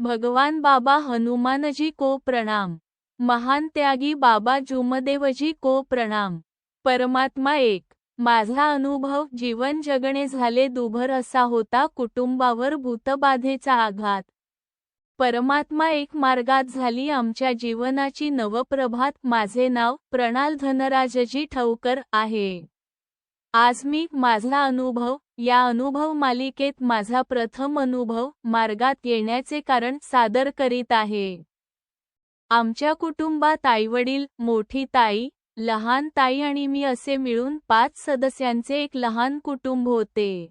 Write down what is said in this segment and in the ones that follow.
भगवान बाबा हनुमानजी को प्रणाम. महान त्यागी बाबा जुमदेवजी को प्रणाम. परमात्मा एक. माझा अनुभव जीवन जगणे झाले दुभर असा होता कुटुंबावर भूतबाधेचा आघात. परमात्मा एक मार्गात झाली आमच्या जीवनाची नवप्रभात. माझे नाव प्रणाल धनराजजी ठवकर आहे. आज मी माझा अनुभव या अनुभव मालिकेत माझा प्रथम अनुभव मार्गात येण्याचे कारण सादर करीत आहे. आमच्या कुटुंबात आईवडील मोठी ताई लहान ताई आणि मी असे मिळून पाच सदस्यांचे एक लहान कुटुंब होते.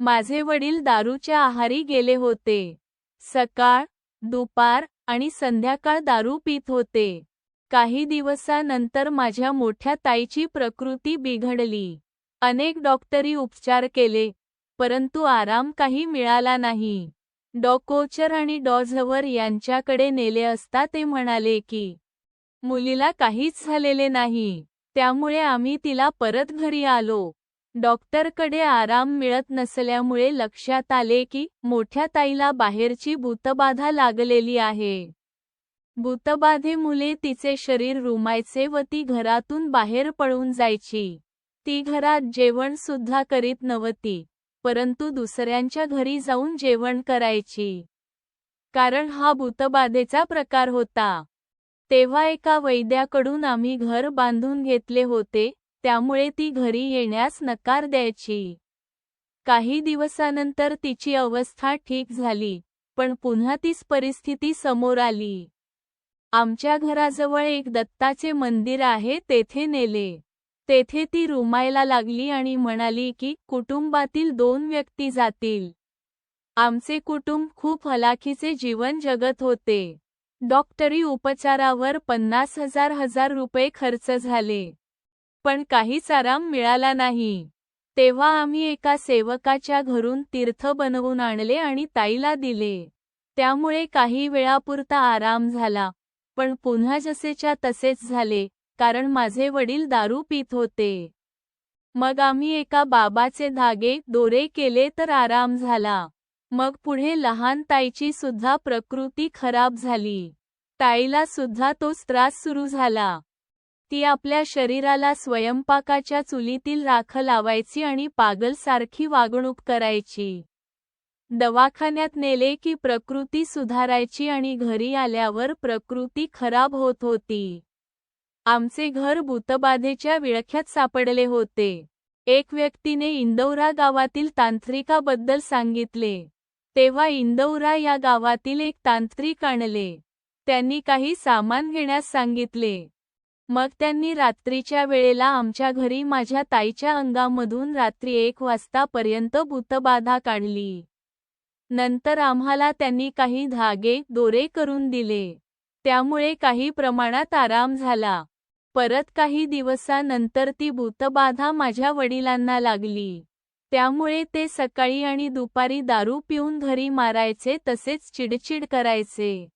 माझे वडील दारूच्या आहारी गेले होते. सकाळ दुपार आणि संध्याकाळ दारू पित होते. काही दिवसानंतर माझ्या मोठ्या ताईची प्रकृती बिघडली. अनेक डॉक्टरी उपचार केले परंतु आराम काही मिळाला नाही. डॉकोचर आणि डॉझवर यांच्याकडे नेले असता ते म्हणाले की मुलीला काहीच झालेले नाही. त्यामुळे आम्ही तिला परत घरी आलो. डॉक्टरकडे आराम मिळत नसल्यामुळे लक्षात आले की मोठ्या ताईला बाहेरची भूतबाधा लागलेली आहे. भूतबाधेमुळे तिचे शरीर रुमायचे व ती घरातून बाहेर पळून जायची. ती घरात जेवण सुद्धा करीत नव्हती परंतु दुसऱ्यांच्या घरी जाऊन जेवण करायची. कारण हा भूतबाधेचा प्रकार होता. तेव्हा एका वैद्याकडून आम्ही घर बांधून घेतले होते त्यामुळे ती घरी येण्यास नकार द्यायची. काही दिवसानंतर तिची अवस्था ठीक झाली पण पुन्हा तीच परिस्थिती समोर आली. आमच्या घराजवळ एक दत्ताचे मंदिर आहे तेथे नेले. तेथे ती रुमायला लागली आणि म्हणाली की कुटुंबातील दोन व्यक्ती जातील. आमचे कुटुंब खूप हलाखीचे जीवन जगत होते. डॉक्टरी उपचारावर पन्नास हजार हजार रुपये खर्च झाले. पण काहीच आराम मिळाला नाही. तेव्हा आम्ही एका सेवकाच्या घरून तीर्थ बनवून आणले आणि ताईला दिले. त्यामुळे काही वेळापुरता आराम झाला. पण पुन्हा जसेच्या तसेच झाले. कारण माझे वडील दारू पित होते. मग आम्ही एका बाबाचे धागे दोरे केले तर आराम झाला. मग पुढे लहान ताईची सुद्धा प्रकृती खराब झाली. ताईला सुद्धा तोच त्रास सुरू झाला. ती आपल्या शरीराला स्वयंपाकाच्या चुलीतील राख लावायची आणि पागलसारखी वागणूक करायची. दवाखान्यात नेले की प्रकृती सुधारायची आणि घरी आल्यावर प्रकृती खराब होत होती. आमचे घर भूतबाधेच्या विळख्यात सापडले होते. एक व्यक्तीने इंदौरा गावातील तांत्रिकाबद्दल सांगितले. तेव्हा इंदौरा या गावातील एक तांत्रिक आणले. त्यांनी काही सामान घेण्यास सांगितले. मग त्यांनी रात्रीच्या वेळेला आमच्या घरी माझ्या ताईच्या अंगामधून रात्री एक वाजतापर्यंत भूतबाधा काढली. नंतर आम्हाला त्यांनी काही धागे दोरे करून दिले. त्यामुळे काही प्रमाणात आराम झाला. परत काही दिवसानंतर ती भूतबाधा माझ्या वडिलांना लागली. त्यामुळे ते सकाळी आणि दुपारी दारू पिऊन घरी मारायचे तसेच चिडचिड करायचे.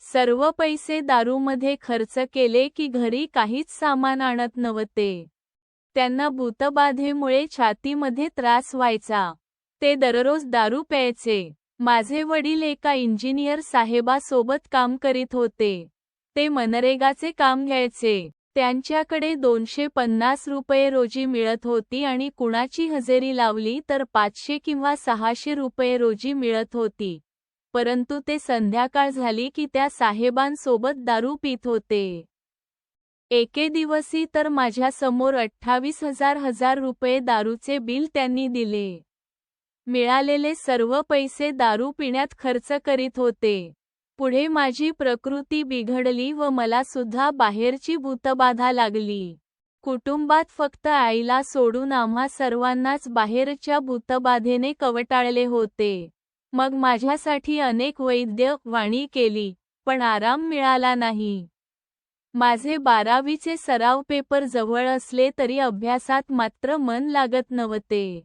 सर्व पैसे दारूमध्ये खर्च केले की घरी काहीच सामान आणत नव्हते. त्यांना भूतबाधेमुळे छातीमध्ये त्रास व्हायचा. ते दररोज दारू प्यायचे. माझे वडील एका इंजिनियर साहेबासोबत काम करीत होते. ते मनरेगाचे काम घ्यायचे. त्यांच्याकडे दोनशे पन्नास रुपये रोजी मिळत होती आणि कुणाची हजेरी लावली तर पाचशे किंवा सहाशे रुपये रोजी मिळत होती. परंतु ते संध्याकाळ झाली की त्या साहेबांसोबत दारू पित होते. एके दिवसी तर माझ्यासमोर अठ्ठावीस हजार हजार रुपये दारूचे बिल त्यांनी दिले. मिळालेले सर्व पैसे दारू पिण्यात खर्च करीत होते. पुढे माझी प्रकृती बिघडली व मला सुद्धा बाहेरची भूतबाधा लागली. कुटुंबात फक्त आईला सोडून आम्हा सर्वांनाच बाहेरच्या भूतबाधेने कवटाळले होते. मग माझ्यासाठी अनेक वैद्य वाणी केली पण आराम मिळाला नाही. माझे बारावीचे सराव पेपर जवळ असले तरी अभ्यासात मात्र मन लागत नव्हते.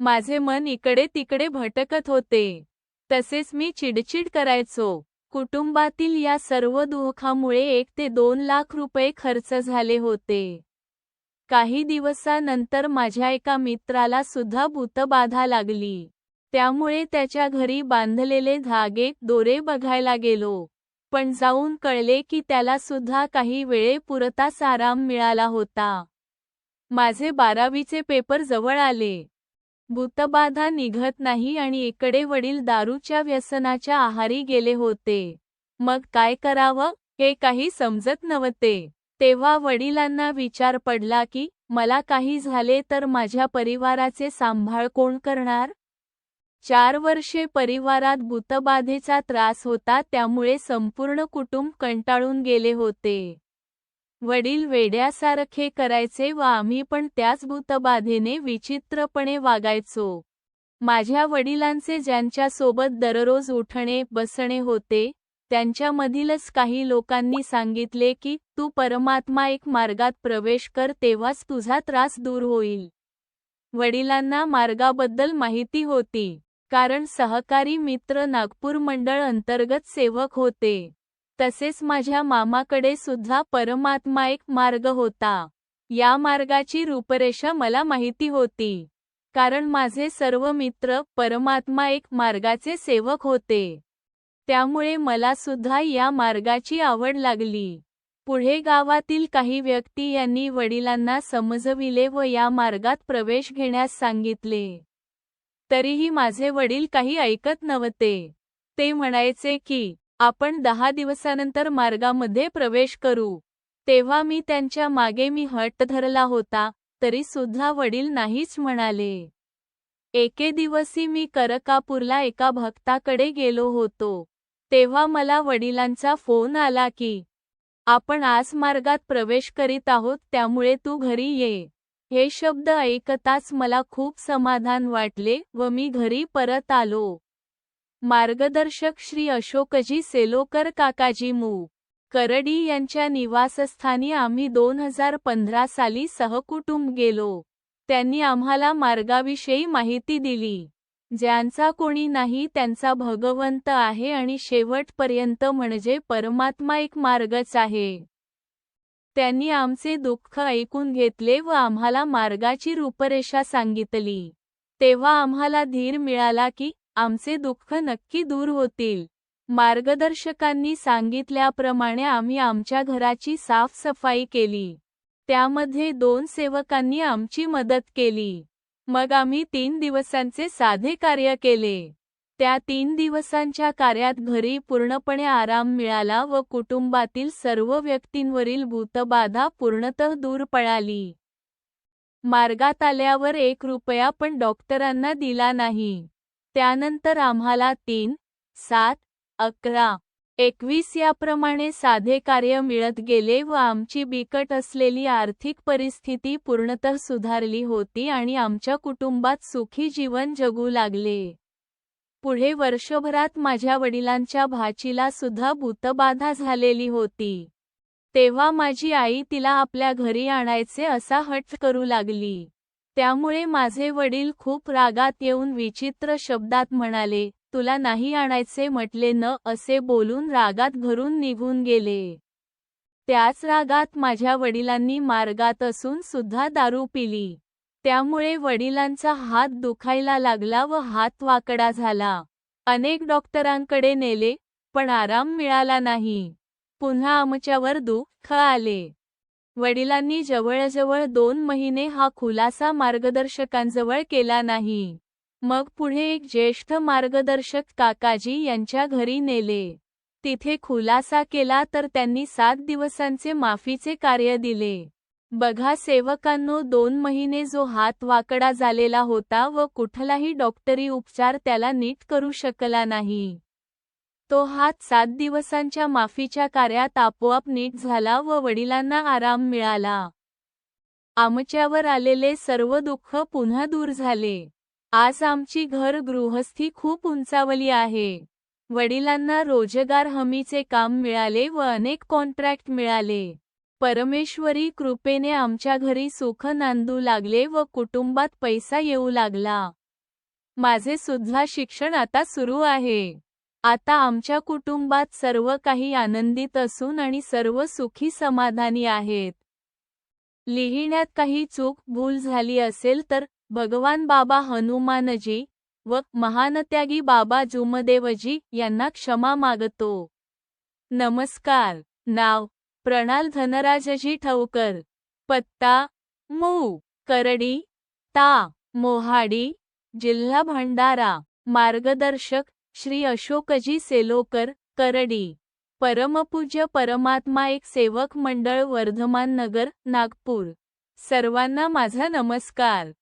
माझे मन इकडे तिकडे भटकत होते. तसेच मी चिडचिड करायचो. कुटुंबातील या सर्व दुःखामुळे एक ते दोन लाख रुपये खर्च झाले होते. काही दिवसानंतर माझ्या एका मित्राला सुद्धा भूतबाधा लागली. त्यामुळे त्याच्या घरी बांधलेले धागे दोरे बघायला गेलो. पण जाऊन कळले की त्याला सुद्धा काही वेळेपुरताच आराम मिळाला होता. माझे बारावीचे पेपर जवळ आले. भूतबाधा निघत नाही आणि इकडे वडील दारूच्या व्यसनाच्या आहारी गेले होते. मग काय करावं? हे काही समजत नव्हते. तेव्हा वडिलांना विचार पडला की मला काही झाले तर माझ्या परिवाराचे सांभाळ कोण करणार? चार वर्षे परिवारात भूतबाधेचा त्रास होता त्यामुळे संपूर्ण कुटुंब कंटाळून गेले होते. वडील वेड्यासारखे करायचे व आम्ही पण त्याच भूतबाधेने विचित्रपणे वागायचो. माझ्या वडिलांचे ज्यांच्या सोबत दररोज उठणे बसणे होते त्यांच्यामधीलच काही लोकांनी सांगितले की तू परमात्मा एक मार्गात प्रवेश कर तेव्हाच तुझा त्रास दूर होईल. वडिलांना मार्गाबद्दल माहिती होती कारण सहकारी मित्र नागपूर मंडळ अंतर्गत सेवक होते. तसेच माझ्या मामाकडे सुद्धा परमात्मा एक मार्ग होता. या मार्गाची रूपरेषा मला माहिती होती. कारण माझे सर्व मित्र परमात्मा एक मार्गाचे सेवक होते. त्यामुळे मला सुद्धा या मार्गाची आवड लागली. पुढे गावातील काही व्यक्ती यांनी वडिलांना समजविले व या मार्गात प्रवेश घेण्यास सांगितले. तरीही माझे वडील काही ऐकत नव्हते. ते म्हणायचे की आपण दहा दिवसानंतर मार्गामध्ये प्रवेश करू. तेव्हा मी त्यांच्या मागे मी हट्ट धरला होता तरी सुद्धा वडील नाहीच म्हणाले. एके दिवसी मी करकापूरला एका भक्ताकडे गेलो होतो. तेव्हा मला वडिलांचा फोन आला की आपण आज मार्गात प्रवेश करीत आहोत त्यामुळे तू घरी ये. हे शब्द ऐकताच मला खूप समाधान वाटले व मी घरी परत आलो. मार्गदर्शक श्री अशोकजी सेलोकर काकाजी मू. करडी यांच्या निवासस्थानी आम्ही दोन हजार पंधरा साली सहकुटुंब गेलो. त्यांनी आम्हाला मार्गाविषयी माहिती दिली. ज्यांचा कोणी नाही त्यांचा भगवंत आहे आणि शेवटपर्यंत म्हणजे परमात्मा एक मार्गच आहे. त्यांनी आमचे दुःख ऐकून घेतले व आम्हाला मार्गाची रूपरेषा सांगितली. तेव्हा आम्हाला धीर मिळाला की आमचे दुःख नक्की दूर होतील. मार्गदर्शकांनी सांगितल्याप्रमाणे आम्ही आमच्या घराची साफसफाई केली. त्यामध्ये दोन सेवकांनी आमची मदत केली. मग आम्ही तीन दिवसांचे साधे कार्य केले. त्या तीन दिवसांच्या कार्यात घरी पूर्णपणे आराम मिळाला व कुटुंबातील सर्व व्यक्तींवरील भूतबाधा पूर्णतः दूर पळाली. मार्गात आल्यावर एक रुपया पण डॉक्टरांना दिला नाही. त्यानंतर आम्हाला तीन सात अकरा एकवीस याप्रमाणे साधे कार्य मिळत गेले व आमची बिकट असलेली आर्थिक परिस्थिती पूर्णतः सुधारली होती आणि आमच्या कुटुंबात सुखी जीवन जगू लागले. पुढे वर्षभरात माझ्या वडिलांच्या भाचीला सुद्धा भूतबाधा झालेली होती. तेव्हा माझी आई तिला आपल्या घरी आणायचे असा हट करू लागली. त्यामुळे माझे वडील खूप रागात येऊन विचित्र शब्दात म्हणाले तुला नाही आणायचे म्हटले न असे बोलून रागात घरून निघून गेले. त्याच रागात माझ्या वडिलांनी मार्गात असून सुद्धा दारू पिली. त्यामुळे वडिलांचा हात दुखायला लागला व हात वाकडा झाला. अनेक डॉक्टरांकडे नेले पण आराम मिळाला नाही. पुन्हा आमच्यावर दुःख आले. वडिलांनी जवळजवळ दोन महिने हा खुलासा मार्गदर्शकांजवळ केला नाही. मग पुढे एक ज्येष्ठ मार्गदर्शक काकाजी यांच्या घरी नेले. तिथे खुलासा केला तर त्यांनी सात दिवसांचे माफीचे कार्य दिले. बघा सेवकांनो दोन महिने जो हात वाकडा झालेला होता व कुठलाही डॉक्टरी उपचार त्याला नीट करू शकला नाही. तो हात सात दिवसांच्या माफीच्या कार्यात आपोआप नीट झाला व वडिलांना आराम मिळाला. आमच्यावर आलेले सर्व दुःख पुन्हा दूर झाले. आज आमची घर गृहस्थी खूप उंचावली आहे. वडिलांना रोजगार हमीचे काम मिळाले व अनेक कॉन्ट्रॅक्ट मिळाले. परमेश्वरी कृपेने आमच्या घरी सुख नांदू लागले व कुटुंबात पैसा येऊ लागला. माझे सुद्धा शिक्षण आता सुरू आहे. आता आमच्या कुटुंबात सर्व काही आनंदित असून आणि सर्व सुखी समाधानी आहेत. लिहिण्यात काही चूक भूल झाली असेल तर भगवान बाबा हनुमानजी व महानत्यागी बाबा जुमदेवजी यांना क्षमा मागतो. नमस्कार. नाव प्रणाल धनराजजी ठवकर. पत्ता मऊ करडी ता मोहाडी जिल्हा भंडारा मार्गदर्शक श्री अशोकजी सेलोकर करडी. परमपूज्य परमात्मा एक सेवक मंडळ वर्धमान नगर नागपूर. सर्वांना माझा नमस्कार.